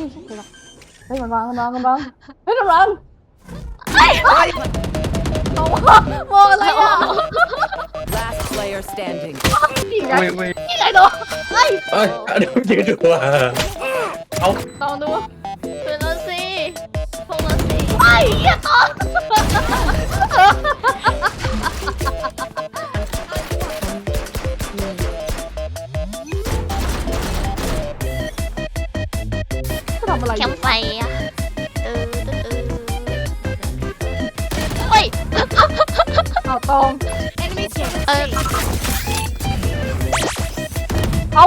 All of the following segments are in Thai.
นี่เฮ้ยมันวางมันวางมันวางเฮ้ยมันวางเอาวะมองอะไรอะ Last player standing. นี่ไงไม่ไม่นี่ไงเนาะเฮ้ยเอ้ยเดี๋ยวยืนดูว่าเอาลองดูคือเราสิพวกเราสิไอ้เหี้ยต่อท อะไรอะเออเออเออเฮ้ย เอาตองเออเอา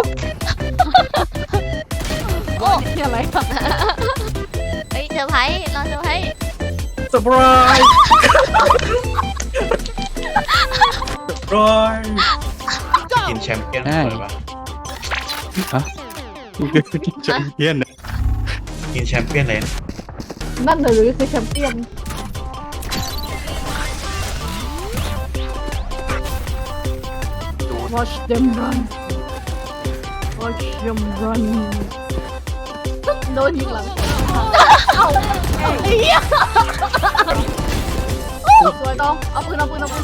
โอ้นี่อะไรอะเฮ้ยเซอร์ไพรส์รอเซอร์ไพรส์เซอร์ไพรส์เซอร์ไพรส์กินแชมเปี้ยนเลยปะฮะกินแชมเปี้ยนนะ กินแชมเปี้ยนเลยนั่นหรือคือแชมเปี้ยน Watch them run Watch them run โดนยิงหลังเอ้าไอ้เหี้ยโอ้สวยต้องเอาปืนเอาปืนเอาปืน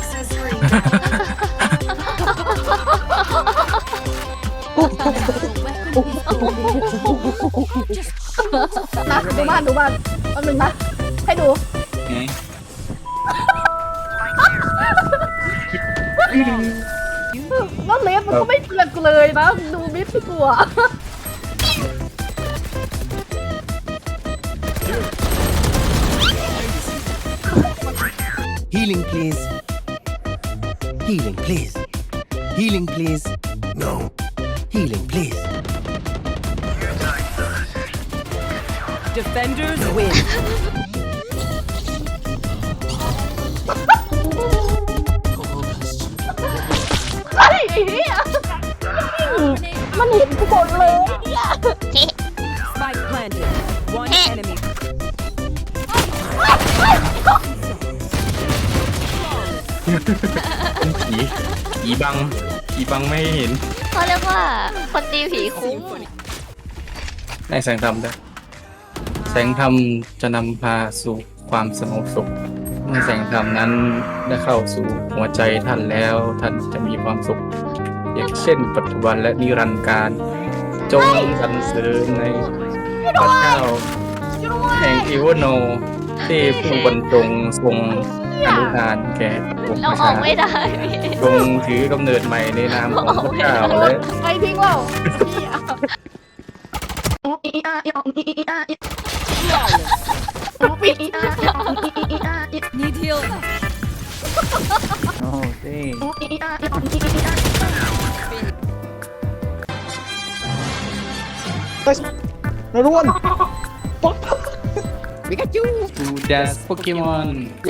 มาดูบ้านดูบ้านมันมึงนะให้ดูไงว่าเล็บมันก็ไม่เกลือกูเลยนะดูมิดตัวฮีลิ่ง please healing please healing please no ฮีลิ่ง please Defenders win. ไอ้ไอ้เหี้ยมันเห็นกูหมดเลยเนี่ย Spike planted. One enemy. ผีผีบังผีบังไม่ให้เห็นเขาเรียกว่าคนตีผีคุ้มได้แสงธรรมด้วย แสงธรรมจะนำพาสู่ความสงบสุขเมื่อแสงธรรมนั้นได้เข้าสู่หัวใจท่านแล้ว ท่านจะมีความสุขอย่างเช่น ปัจจุบันและนิรันดร์การ จงสรรเสริญในพระเจ้าแห่งอีวโนที่ผู้บรรจงทรงอนุทานแก่ปวงปเราระออชากไม่ได้จงถือกำเนิดใหม่ในนามของพระเจ้าและไอ้ทิ้งเราปิด Need heal. โอ้เต้นรุ่นดูดัสโปเกมอนเ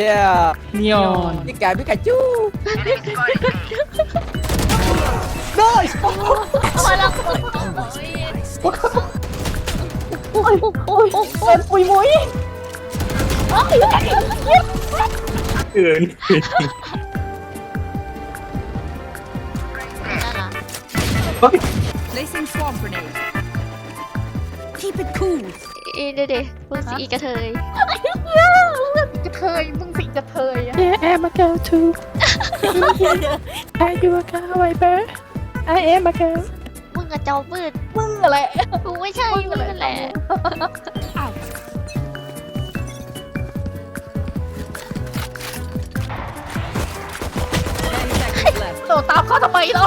ย้นีออนพิกาพิกาจูพอเราโอ้ยโอ้ยโอ้ยปุยมุยโอ้ยเกิน Placing swamp grenade. Keep it cool. อีเดี๋ยเดี๋ยวพวกสีกระเทยกระเทยมึงสิกระเทยอะ Yeah, I'm a girl too. Are you a girl, Viper? I am a girl. มึงกระจอมืดมึงอะไรกูไม่ใช่มึงนั่นแหละ Ten seconds left. โดดตามเขาทำไมเรา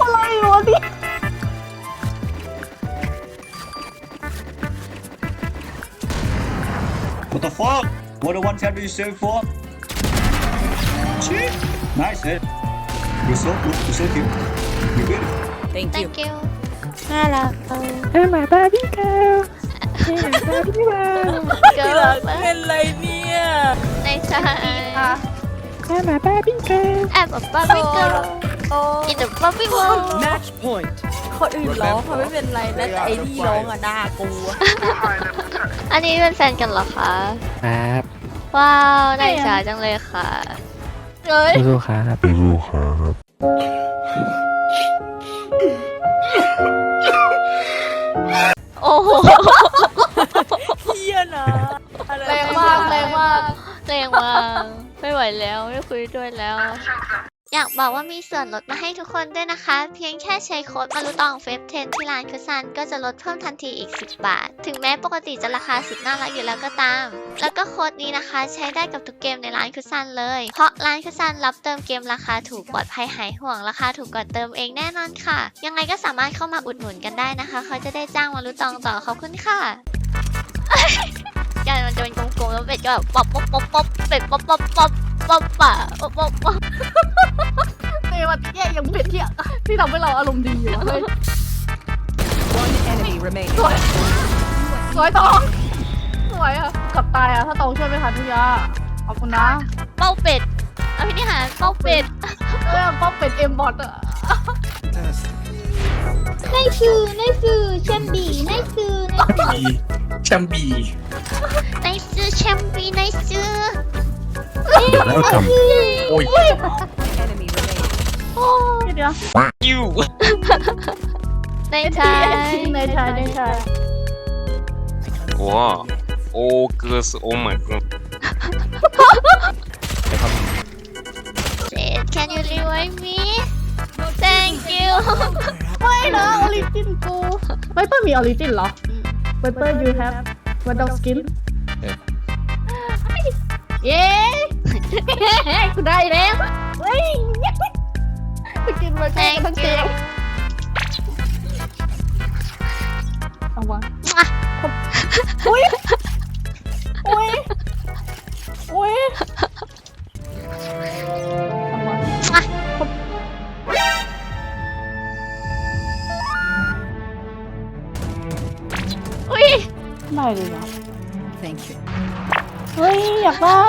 อะไรวะเนี่ย What the fuck? What the one tap you save for? Shit. Nice hit. You're so good. You're so cute. You're good. Thank you. thank you น่ารักเออ I'm a Barbie girl. Yeah, Barbie girl. เกิร์ลเป็นไรเนี่ยในใจอะ I'm a Barbie girl. แอบแบบบาร์บี้เกิร์ลโอ้อินเดอะบาร์บี้วอล Match point. คนอื่นร้องเขาไม่เป็นไรนะแต่ไอ้นี่ร้องอะน่ากลัวอันนี้เป็นแฟนกันเหรอคะ ครับ ว้าวน่าอิจฉาจังเลยค่ะ เอ้ยสู้ๆครับโอ้โหเฮียนะอะไรแรงมากแรงมากแรงมากไม่ไหวแล้วไม่คุยด้วยแล้ว อยากบอกว่ามีส่วนลดมาให้ทุกคนด้วยนะคะ เพียงแค่ใช้โค้ดมารุตองเฟฟ10ที่ร้านคุซันก็จะลดเพิ่มทันทีอีก 10 บาท ถึงแม้ปกติจะราคาสุดน่ารักอยู่แล้วก็ตาม แล้วก็โค้ดนี้นะคะใช้ได้กับทุกเกมในร้านคุซันเลย เพราะร้านคุซันรับเติมเกมราคาถูกปลอดภัยหายห่วงราคาถูกกว่าเติมเองแน่นอนค่ะ ยังไงก็สามารถเข้ามาอุดหนุนกันได้นะคะ เขาจะได้จ้างมารุตองต่อขอบคุณค่ะ การมันจะเป็นกลมๆแล้วเป็ดก็แบบป๊อปป๊อปป๊อปป๊อปเป็ดป๊อปป๊อปป๊อปป๊อปป่ะป๊อปป๊อปป๊อปเอ้ยวันแย่ยังเป็นที่ที่ทำให้เราอารมณ์ดีอยู่เฮ้ย One enemy remaining. สวยสวยตองสวยอะกลับตายอะถ้าตองช่วยไม่ทันพี่ยาขอบคุณนะเป้าเป็ดอภินิหารเป้าเป็ดเอ้ยป้อมเป็นเอ็มบอทอะในสื่อในสื่อแชมบีในสื่อในสื่อแชมบี ในซื้อแชมปีในซื้อ Welcome. โอ้ย Enemy remaining. เดี๋ยวในไทยในชายในชาย Wow. Oh, girls. Oh my god. เจด can you revive me thank you ไม่นะออริจินกูไวเปอร์มีออริจินเหรอไวเปอร์ you have what dog skin เย้กูได้แล้ว เฮ้ยไปกินไวเปอร์ thank ทั้งเจ you เได้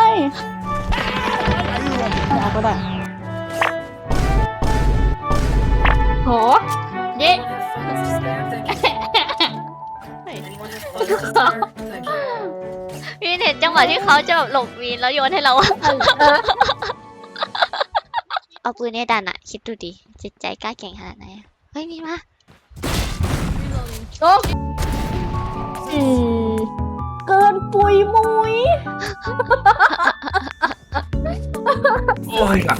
ไม่เอาก็ได้โหเย้พี่เห็นจังหวะที่เขาจะแบบหลบวีนแล้วโยนให้เราอะเอาปืนเนี่ยดันอะคิดดูดิจิตใจกล้าเก่งขนาดไหนอะเฮ้ยมีมาโอ้อี เกินปุยมุยโอ้ยหลัง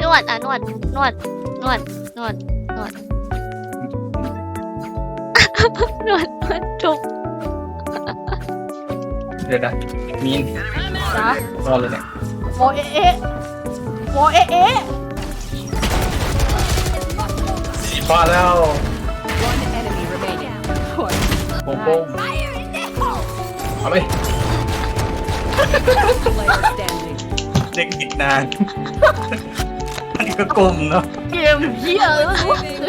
นวดอะนวดนวดนวดนวดนวดนวดนวดทุบเดี๋ยวนะมีนจ้ารอเลยเนี่ยโมเอะเอะโมเอะเอะพอแล้ว One enemy remaining. โป้งโป้ง เอาเลย Player standing. เด็กอีกนานอันนี้ก็กลมเนาะเกมเหี้ยเอ้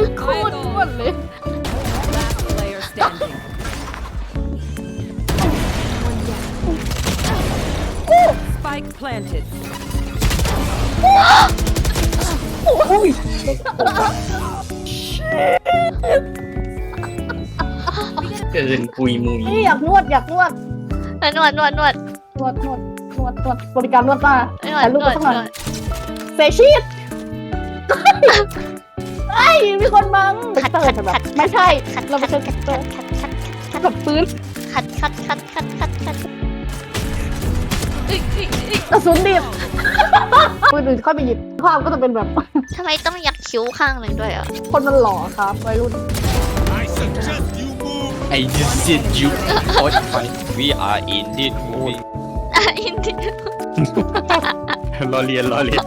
ยโคตรอ้วนเลย Last player standing. Spike planted. เกินปุยมุยนี่อยากนวดอยากนวดอะ นวดนวดนวดนวดนวดนวดนวดบริการนวดมานวดถ่ายรูปนไปวดสักหน่อยนวดเซชีตไอ้ยมีคนบังขัดเปิขัดดแบบขัดไม่ใช่ ขัดเราไปขัดเช็คขัดตัวขัดขัดขัดกับปืนขัดขัดขัดขัดขัดขัดอุ๊ยอุ๊ยอุ๊ยกระสุนดิบปืนอื่นค่อยไปหยิบภาพก็จะเป็นแบบทำไมต้องยักคิ้วข้างหนึ่งด้วยอะ คนมันหล่อครับวัยรุ่นไอ้ยูซิตยูโคตรไฟ We are indeed moving. อะอินดิรอเรียนรอเรียน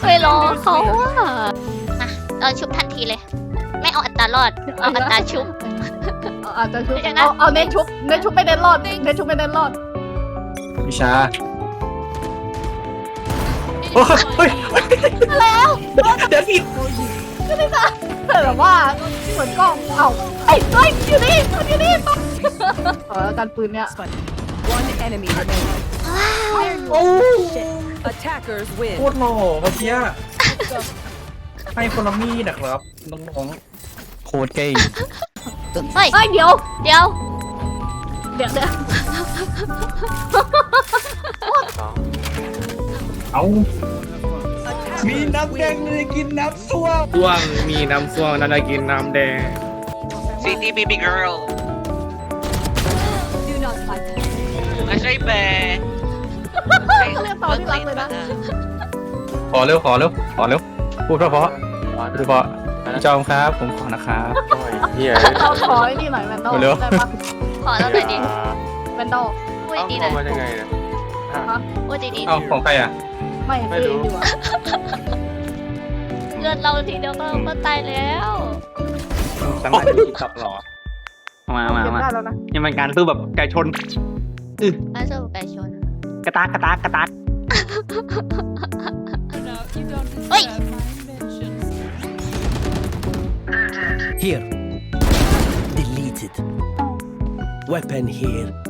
ไปรอเขาอะมาเราชุบทันทีเลย ไม่เอาอัตรารอด เอาอัตราชุบ เอาอาจจะชุบเดี๋ยวนะ เอาเอาเน้นชุบเน้นชุบไม่เน้นรอดเน้นชุบไม่เน้นรอดวิชาโอ้ยเฮ้ยแล้วเดี๋ยวสิ แต่แบบว่าเหมือนกล้องเอาไอ้ไอ้ยอยู่นี่อยู่นี่เออการปืนเนี่ย One enemy remaining. โอ้ Attackers โค win. ตรหล่อเมื่อกี้อะให้คนละมีดนะครับน้องๆโคตรเก่งเฮ้ยไอ้ยเดี๋ยวเดี๋ยวเดี๋ยวเดี๋ยวเอา มีน้ำแดงเลยกินน้ำส้วมส้วมมีน้ำส้วมนั่นกินน้ำแดง City baby girl Do not fight. ไม่ใช่แบร์เขาเรียกตอนที่รักเลยนะ ขอเร็วขอเร็วขอเร็วพูดเพราะเพราะพูดเพราะพี่จอมครับผมขอนะครับเราขอไอ้นี่หน่อยแมนโดเร็ว ได้ปะขอเราหน่อยดิแมนโดพูดดีๆหน่อยมันยังไงเนี่ย พูดดีเอ้าของใครอะ ไม่ไม่รู้ ดีกว่าๆเลือดเราทีเดียวก็ก็ตายแล้วสามารถดูติ๊กต็อกหรอมามาเก็บมาได้แล้วนะยังเป็นการสู้แบบไก่ชนอาสู้ไก่ชน กระตากกระตากกระตากเฮ้ย Here. Deleted. Weapon here.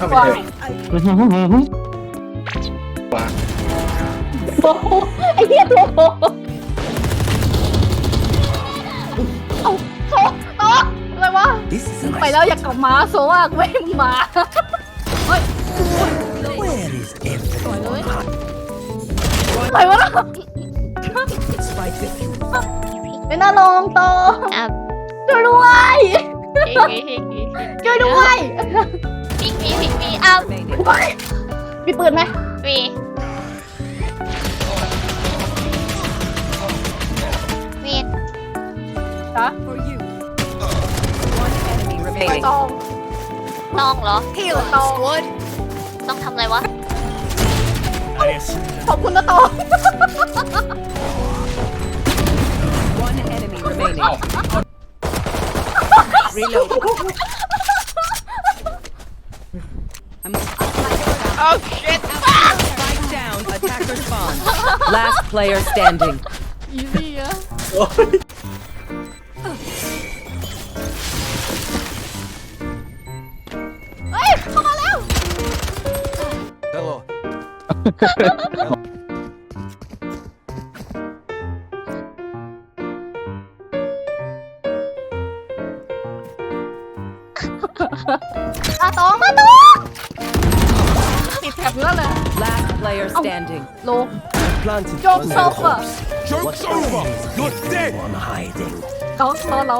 เข้าไปว้าเถยอะว้าโอ้โหไอ้เหี้ยตัวโตเอาโซโตอะไรวะ ไปแล้วอยากกลับมาโซว่ากูไม่ให้มึงมาเฮ้ยไปวะล่ะเป็นน่าลองโตช่วยด้วยช่วยด้วย อ้าว Remaining. ไปมีปืนไหมมีมีจ๊ะ For you. One enemy ไป remaining. ตองต้องเหรอตองต้องทำอะไรวะ ขอบคุณนะตอง One enemy remaining. Reload. Attacker spawn. Last player standing. อีซี่อะเฮ้ยเข้ามาแล้ว Hello. player standing. โล Planted Joke's one more over. corpse. Joke's over. You're dead. One hiding. เรารอเร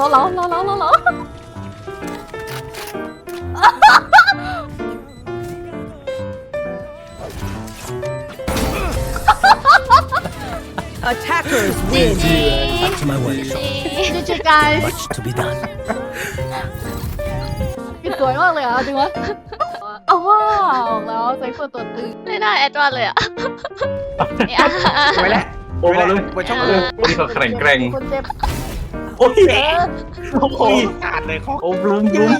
ารอเรารอเรารอเรา Attackers win. Back to my workshop. จริงๆ guys Much to be done. พี่สวยมาก เลยอะจริงวะเอาว้าวแล้วใจเพื่อนตัวตึงไม่ได้แอดวานเลยอะเนี่ยไปแล้วโอ้เลยไปช่องเลยคนเขาแข็งแกร่งคนเจ็บโอ้ยเออโอ้โหขาดเลยของโอ้บลูมบลูม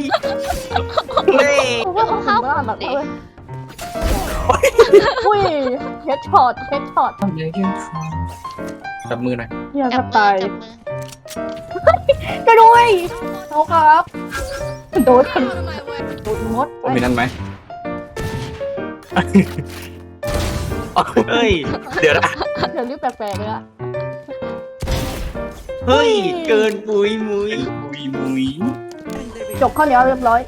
ผมว่าเขาถึงบ้านแบบเลยอุ้ยเฮดช็อตเฮดช็อตจับมือหน่อยเฮียจักับบมืตาอยจับมือไปด้วยเขาครับโดนโดนมดผมมีนั่นไหม เฮ้ย เดี๋ยวนะ เดี๋ยวรีบแปลกๆเลยอะเฮ้ย เกินปุยมุยมุยมุยจบข้อเหนียวเรียบร้อย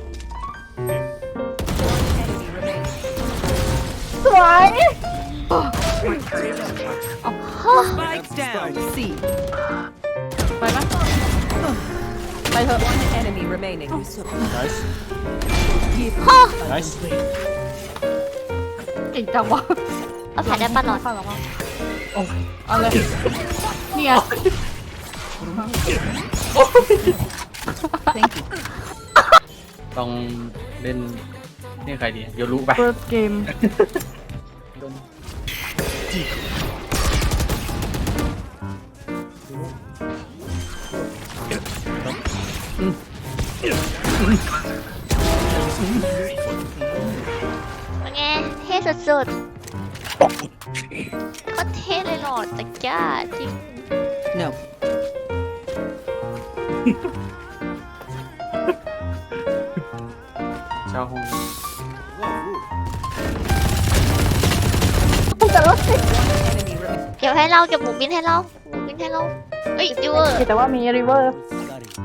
สวย Spike down. C. ไปไหมไปเถอะ One enemy remaining. Nice. Nice. เก่งจังวะเอาผ่านได้ปะหลอดข้างหลังมาเอาเลยนี่ไงต้องเล่นนี่ใครดีเดี๋ยวรู้ไป เปิดเกมเป็ เช่าห้องแต่ว่า Enemy remaining. เก็บให้เราเก็บหมูบินให้เราหมูบินให้เราเฮ้ยยูเวอร์แต่ว่ามีริเวอร์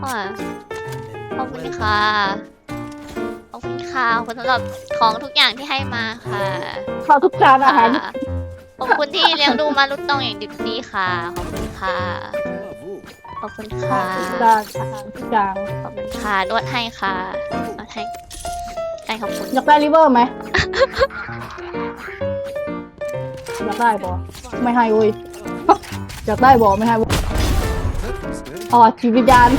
อะขอบคุณค่ะขอบคุณค่ะขอบคุณสำหรับของทุกอย่างที่ให้มาค่ะข้าวทุกจานอาหารค่ะขอบคุณที่เลี้ยงดูมารุตตองอย่างดิบดีค่ะ ขอบคุณค่ะ ขอบคุณค่ะทุกจานอาหารทุกอย่างขอบคุณค่ะนวดให้ค่ะนว ดให้ใช่ขอบคุณอยากได้ริเวอร์ไหม อยากได้บอไม่ให้เว้ย อยากได้บอไม่ให้เว้ยอ๋อจิตวิญญาณ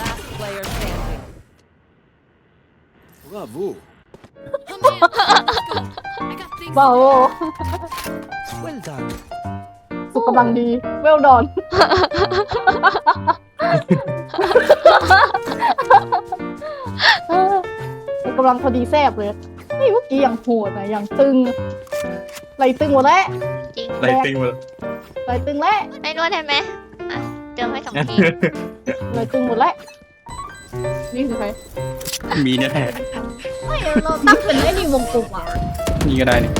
Last player standing. Bravo. เบา Well done. สุขกำลังดี เวลดอน กำลังพอดีแซบเลยนี่เมื่อกี้ยังโหดนะยังตึงไหลตึงหมดแล้วจริงไรติ้งมาไหลตึงแล้วไม่นวดได้ไหมอะเติมให้สองทีไหลตึงหมดแล้วนี่คือใครมีเนี่ยแท้ไม่เราตั้งเป็นไอ้นี่วงกลมอะนี่ก็ได้นี่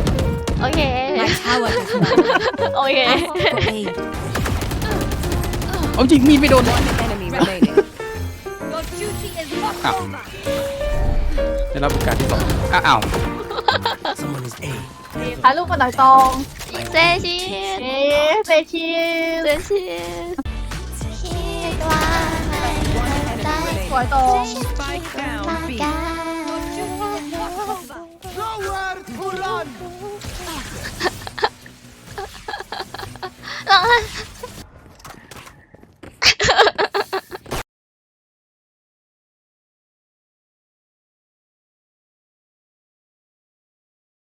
โอเคโอเค เอาจริงมีดไม่โดน One enemy remaining. อ้าวได้รับโอกาสที่สองอ้าว Someone is A. ถ่ายรูปกับหน่อยตองเซชินเอ๊ะเซชีสเซชินคิดว่าไม่ได้สวยตอง Spike down. มา B. กันร้องไห้